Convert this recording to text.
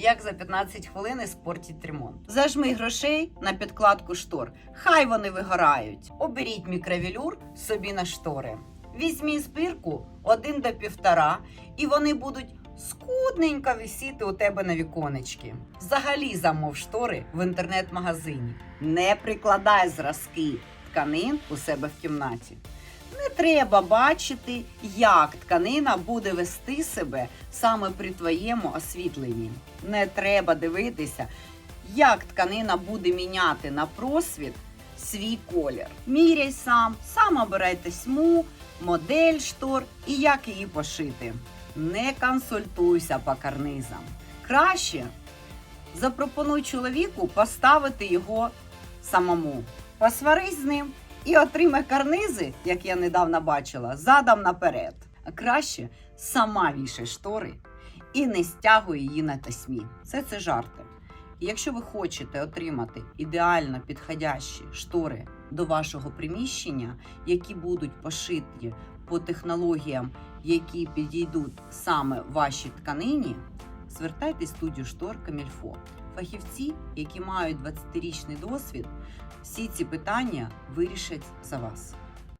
як за 15 хвилин іспортіть ремонт. Зажми грошей на підкладку штор. Хай вони вигорають. Оберіть мікровелюр собі на штори. Візьмі спирку один до півтора, і вони будуть скудненько висіти у тебе на віконечки. Взагалі замов штори в інтернет-магазині. Не прикладай зразки тканин у себе в кімнаті. Треба бачити, як тканина буде вести себе саме при твоєму освітленні. Не треба дивитися, як тканина буде міняти на просвіт свій колір. Міряй сам, сам обирай тесьму, модель штор і як її пошити. Не консультуйся по карнизам. Краще запропонуй чоловіку поставити його самому. Посварись з ним і отримай карнизи, як я недавно бачила, задом наперед. А краще сама вішай штори і не стягуй її на тесьмі. Це це жарти. Якщо ви хочете отримати ідеально підходящі штори до вашого приміщення, які будуть пошиті по технологіям, які підійдуть саме вашій тканині, звертайтесь в студію штор Камільфо. Фахівці, які мають 20-річний досвід, всі ці питання вирішать за вас.